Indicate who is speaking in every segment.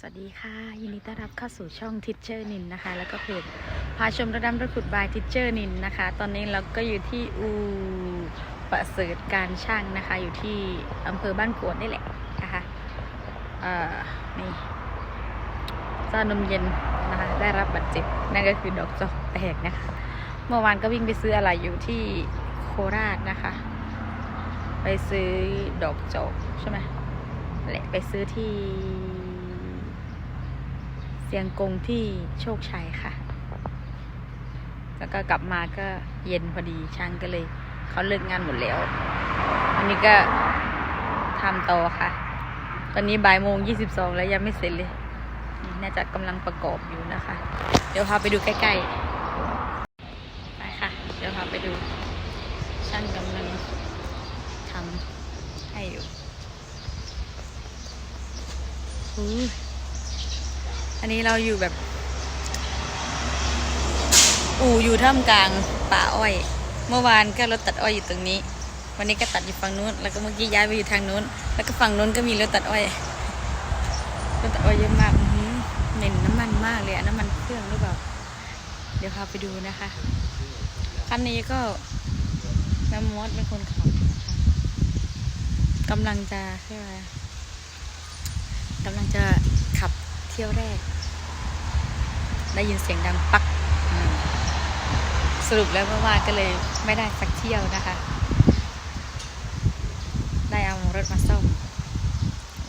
Speaker 1: สวัสดีค่ะ ยินดีต้อนรับเข้าสู่ช่องทิชเชอร์นินนะคะ แล้วก็เพจพาชมระดำรถขุดบายทิชเชอร์นินนะคะ ตอนนี้เราก็อยู่ที่อูประเสริฐการช่างนะคะ อยู่ที่อำเภอบ้านกวดนี่แหละนะคะเอ่อนี่เจ้านมเย็นนะคะ ได้รับบาดเจ็บนั่นก็คือดอกจอกแตกนะคะ เมื่อวานก็วิ่งไปซื้ออะไรอยู่ที่โคราชนะคะ ไปซื้อดอกจอกใช่ไหมแหละไปซื้อที่ เสียงกงที่โชคชัยค่ะ แล้วก็กลับมาก็เย็นพอดีช่างก็เลยเขาเลิกงานหมดแล้ว อันนี้ก็ทำต่อค่ะ ตอนนี้บ่ายโมงยี่สิบสองแล้วยังไม่เสร็จเลยนี่น่าจะกำลังประกอบอยู่นะคะ เดี๋ยวพาไปดูใกล้ๆ ไปค่ะ เดี๋ยวพาไปดู ช่างกำลังทำให้อยู่ อันนี้เราอยู่แบบ อู่อยู่ท่ามกลางป่าอ้อย เมื่อวานก็รถตัดอ้อยอยู่ตรงนี้ วันนี้ก็ตัดอยู่ฝั่งนู้น แล้วก็เมื่อกี้ย้ายไปอยู่ทางนู้น แล้วก็ฝั่งนู้นก็มีรถตัดอ้อย รถตัดอ้อยเยอะมากเหม็นน้ำมันมากเลยอะน้ำมันเครื่องหรือเปล่า เดี๋ยวพาไปดูนะคะ คันนี้ก็แม่มอสเป็นคนขับกำลังจะเรียกว่าอะไรกำลังจะขับ ที่ยวแรก ได้ยินเสียงดังปักสรุปแล้วเมื่อวานก็เลยไม่ได้สักเที่ยวนะคะ ได้เอารถมาซ่อม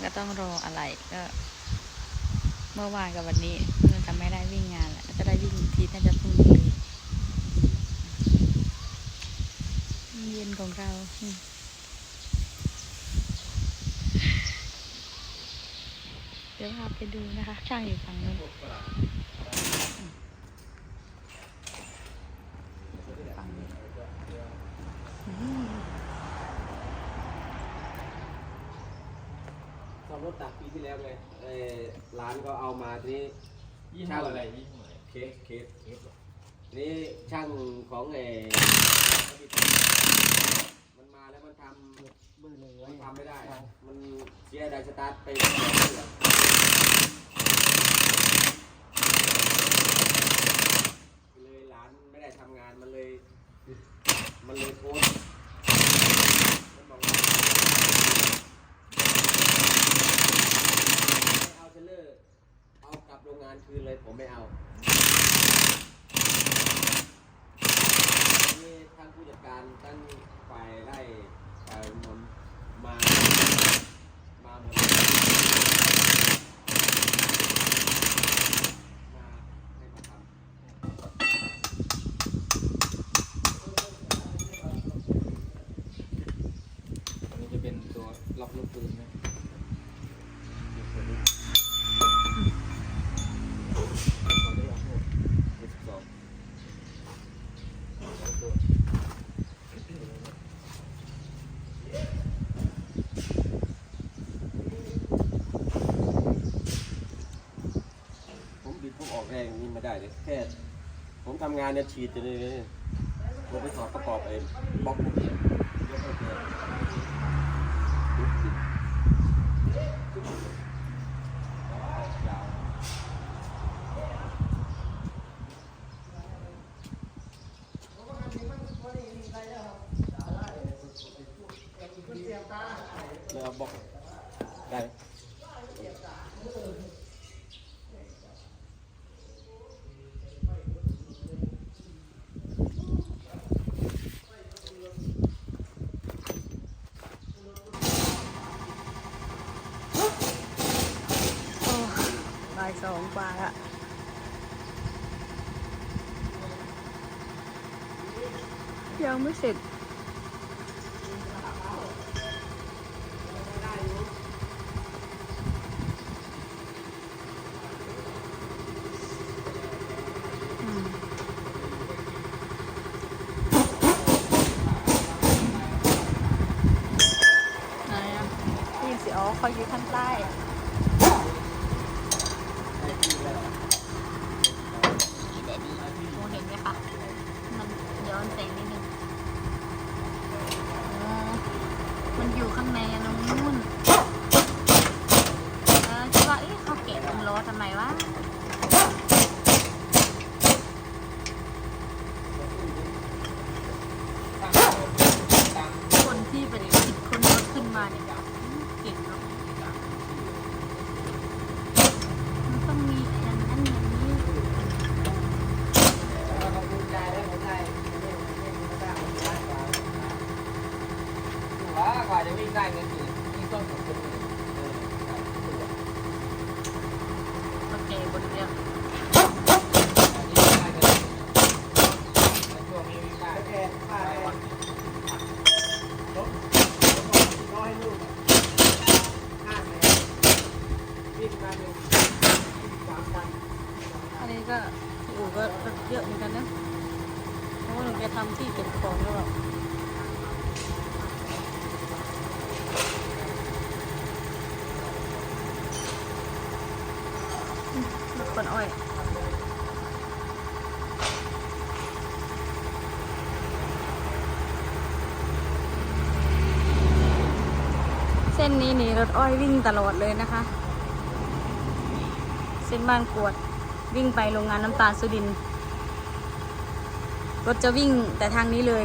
Speaker 1: ก็ต้องรออะไรก็ เมื่อวานกับวันนี้มันจะไม่ได้วิ่งงานแล้วจะได้วิ่งอีกทีน่าจะพรุ่งนี้เลยเย็นของเราอืมเดี๋ยว พไปดูนะคะ ช่างอยู่ฝั่งนู้นฝั่งนี้
Speaker 2: ซ่อมรถตักปีที่แล้วไงเออร้านก็เอามาทีนี้
Speaker 3: ยี่ห้ออะไรยี่ห้ออะไร
Speaker 2: เคสเคสเคสนี่ช่างของเออมันมาแล้วมันทำ มือหนึ่งมันทำไม่ได้ มันเสียไดสตาร์ทไป เรื่อยเลยร้านไม่ได้ทำงานมันเลย มันเลยโพสต์มันบอกว่าไม่เอาเทรลเลอร์เอากลับโรงงานคืนเลยผมไม่เอานี่ทั้งผู้จัดการทั้งฝ่ายไล่ฝ่ายมนมา มาหมดเลยมาให้มาท
Speaker 3: อันนี้จะเป็นตัวล็อกลูกปืนนะตัวนี้ตัวนี้เอาพวกำ
Speaker 2: ยี่สิบสอง
Speaker 3: เอาตัว
Speaker 2: ผมบิดผมออกแรงนี่ไม่ได้เลย แค่ผมทำงานเนี่ยฉีดจะเลยเนี่ยผมไปถอดประกอบไอ้บล็อกพวกนี้ยกให้แกยกติดยาวแล้วเอาบล็อกได้ไหม
Speaker 1: โอ้บ่ายสองกว่าละ ยังไม่เสร็จ ไหนอะได้ยินเสียงอ๋อเขาอยู่ข้างใต้ดีแต่ดีมองเห็นไหมคะ มันย้อนแสงนิดนึงอ๋อ มั ว่าจะวิ่งได้เนี่ยคือที่ต้องของคน
Speaker 3: อื่นเออใช่ตัว
Speaker 2: มันเก่งบนเนี้ย
Speaker 1: อันนี้ก็อู่ก็เยอะเหมือนกันนะเพราะว่าหนูจะทำที่เก็บของแล้วแบบ รถคนอ้อยเส้นนี้นี่รถอ้อยวิ่งตลอดเลยนะคะ เส้นบ้านกวดวิ่งไปโรงงานน้ำตาลสุดินรถจะวิ่งแต่ทางนี้เลย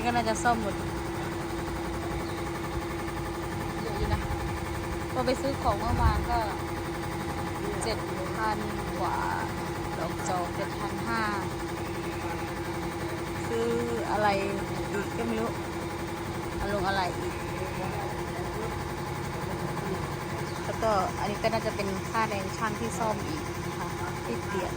Speaker 1: อั น่าจะซ่อมหมดเยอะอยู่นะพอไปซื้อของเมื่อวานก็เจ็ดพันกว่าดอกจอกเจ็ดพันห้าซื้ออะไรอีกก็ไม่รู้อารมณ์อะไรอีกแล้วก็อันนี้ก็น่าจะเป็นค่าแรงช่างที่ซ่อมอีกนะคะที่เปลี่ยน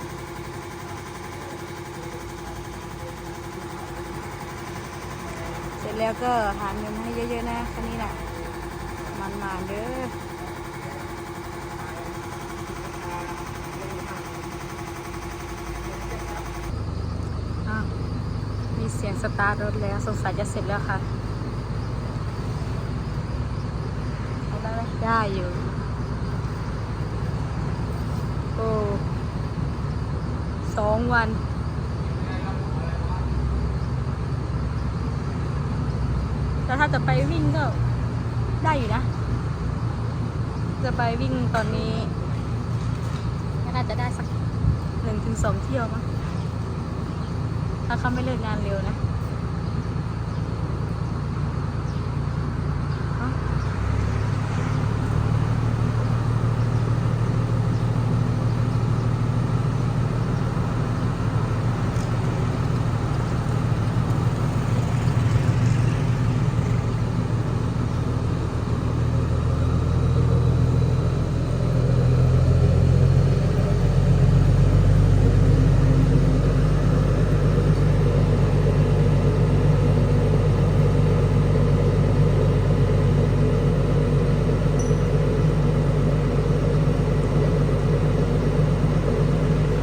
Speaker 1: เสร็ จแล้วก็หาเงินให้เยอะๆนะคันนี้น่ะ มันมาเด้อะมีเสียงสตาร์ทรถแล้วสงสัยจะเสร็จแล้วค่ะได้ไหมได้อยู่ โอ้สองวัน แต่ ถ้าจะไปวิ่งก็ได้อยู่นะ จะไปวิ่งตอนนี้ก็น่าจะได้สักหนึ่งถึงสองเที่ยวมั้งถ้าเขาไม่เลิกงานเร็วนะเอ้า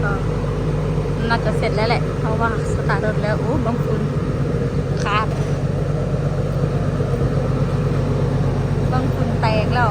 Speaker 1: ก็น่าจะเสร็จและเพราะว่าสตาร์ทรถแล้ว โอ้บางคุณขาดบางคุณแตกแล้ว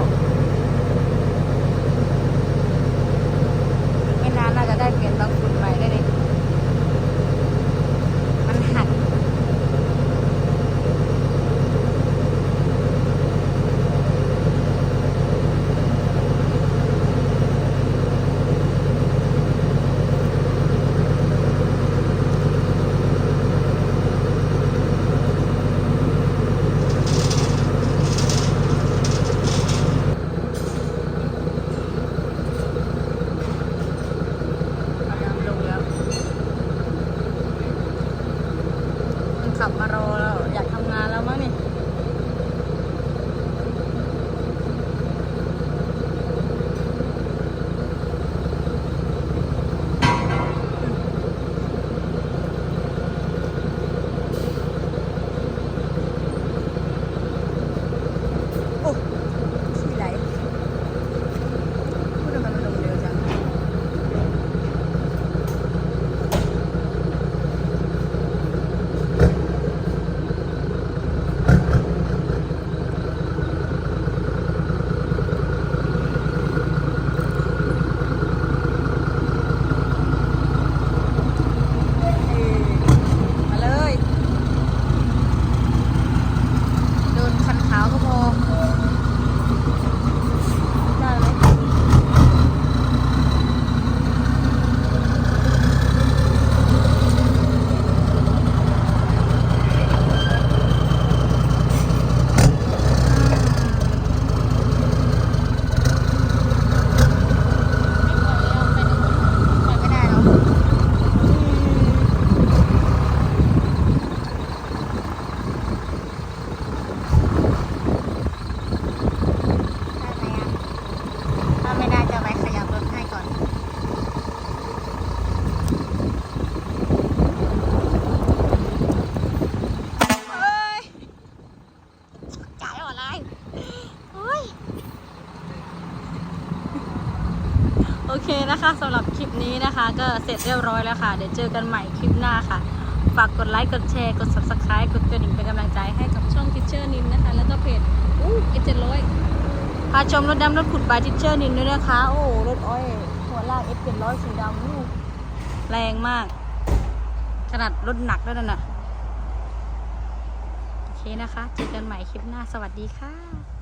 Speaker 1: นะคะสำหรับคลิปนี้นะคะ ก็เสร็จเรียบร้อยแล้วค่ะ เดี๋ยวเจอกันใหม่คลิปหน้าค่ะ ฝากกดไลค์ กดแชร์ กด subscribe กดกระดิ่งเป็นกำลังใจให้กับช่องทิชเชอร์นินนะคะ แล้วก็เพจอู้เอเจ็ดร้อยพาชมรถดำรถขุดบายทิชเชอร์นินด้วยนะคะ โอ้รถอ้อยหัวลากเอเจ็ดร้อยสีดำอู้แรงมาก ขนาดรถหนักด้วยนั่นน่ะโอเคนะคะ เจอกันใหม่คลิปหน้าสวัสดีค่ะ